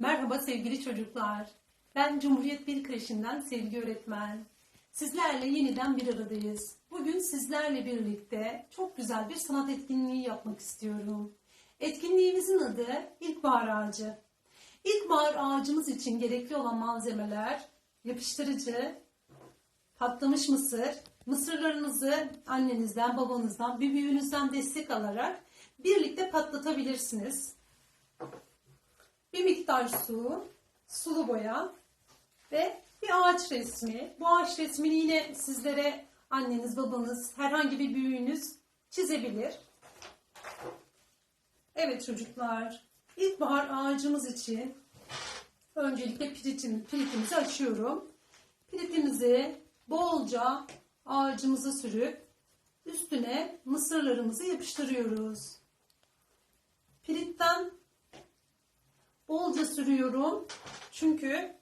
Merhaba sevgili çocuklar. Ben Cumhuriyet Bir Kreşi'nden Sevgi Öğretmen. Sizlerle yeniden bir aradayız. Bugün sizlerle birlikte çok güzel bir sanat etkinliği yapmak istiyorum. Etkinliğimizin adı İlkbahar Ağacı. İlkbahar ağacımız için gerekli olan malzemeler yapıştırıcı, patlamış mısır, mısırlarınızı annenizden, babanızdan, bir büyüğünüzden destek alarak birlikte patlatabilirsiniz. Bir miktar su, sulu boya ve bir ağaç resmi. Bu ağaç resmini yine sizlere anneniz, babanız, herhangi bir büyüğünüz çizebilir. Evet çocuklar, ilkbahar ağacımız için öncelikle piritin, piritimizi açıyorum. Piritimizi bolca ağacımıza sürüp üstüne mısırlarımızı yapıştırıyoruz. Piritten sürüyorum. Çünkü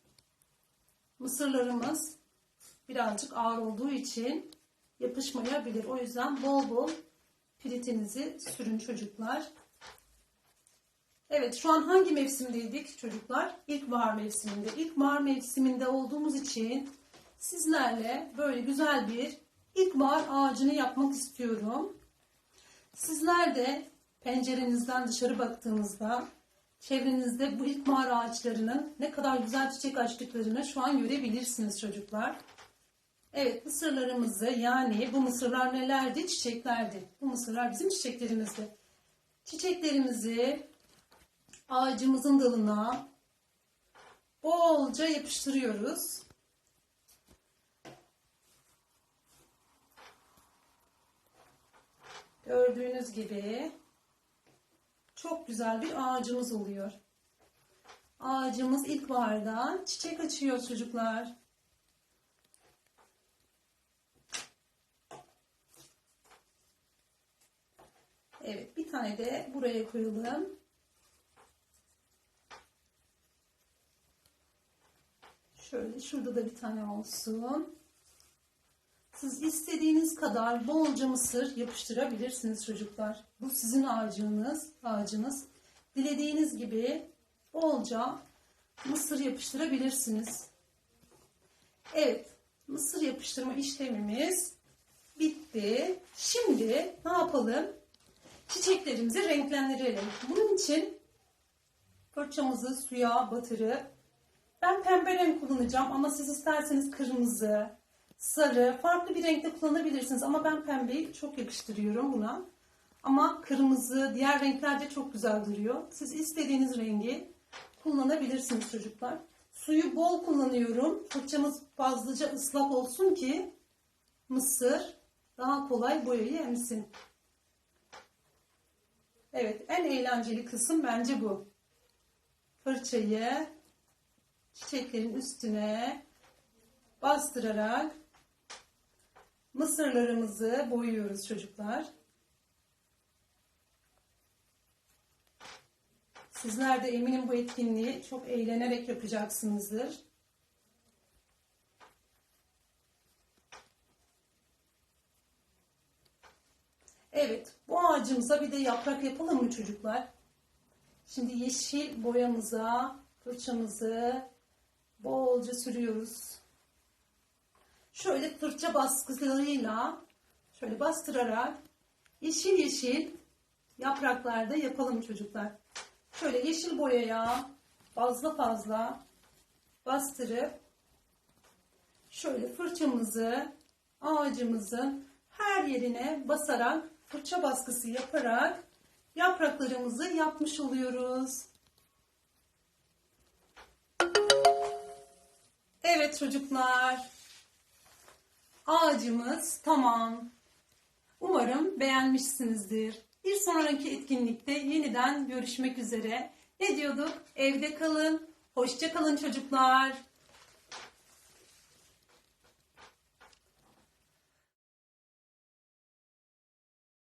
mısırlarımız birazcık ağır olduğu için yapışmayabilir. O yüzden bol bol piritinizi sürün çocuklar. Evet şu an hangi mevsimdeydik çocuklar? İlkbahar mevsiminde. İlkbahar mevsiminde olduğumuz için sizlerle böyle güzel bir ilkbahar ağacını yapmak istiyorum. Sizler de pencerenizden dışarı baktığınızda çevrenizde bu ilkbahar ağaçlarının ne kadar güzel çiçek açtıklarını şu an görebilirsiniz çocuklar. Evet mısırlarımızı yani bu mısırlar nelerdi? Çiçeklerdi. Bu mısırlar bizim çiçeklerimizdi. Çiçeklerimizi ağacımızın dalına bolca yapıştırıyoruz. Gördüğünüz gibi çok güzel bir ağacımız oluyor. Ağacımız ilkbaharda çiçek açıyor çocuklar. Evet bir tane de buraya koyalım. Şöyle şurada da bir tane olsun. Siz istediğiniz kadar bolca mısır yapıştırabilirsiniz çocuklar. Bu sizin ağacınız, ağacınız. Dilediğiniz gibi bolca mısır yapıştırabilirsiniz. Evet, mısır yapıştırma işlemimiz bitti. Şimdi ne yapalım? Çiçeklerimizi renklendirelim. Bunun için fırçamızı suya batırıp ben pembe renk kullanacağım ama siz isterseniz kırmızı, sarı, farklı bir renkte kullanabilirsiniz. Ama ben pembeyi çok yakıştırıyorum buna. Ama kırmızı, diğer renkler de çok güzel duruyor. Siz istediğiniz rengi kullanabilirsiniz çocuklar. Suyu bol kullanıyorum. Fırçamız fazlaca ıslak olsun ki mısır daha kolay boyayı emsin. Evet, en eğlenceli kısım bence bu. Fırçayı çiçeklerin üstüne bastırarak mısırlarımızı boyuyoruz çocuklar. Sizler de eminim bu etkinliği çok eğlenerek yapacaksınızdır. Evet, bu ağacımıza bir de yaprak yapalım mı çocuklar? Şimdi yeşil boyamıza fırçamızı bolca sürüyoruz. Şöyle fırça baskılarıyla şöyle bastırarak yeşil yeşil yapraklarda yapalım çocuklar. Şöyle yeşil boyaya fazla fazla bastırıp şöyle fırçamızı ağacımızın her yerine basarak fırça baskısı yaparak yapraklarımızı yapmış oluyoruz. Evet çocuklar. Ağacımız tamam. Umarım beğenmişsinizdir. Bir sonraki etkinlikte yeniden görüşmek üzere. Ne diyorduk? Evde kalın. Hoşça kalın çocuklar.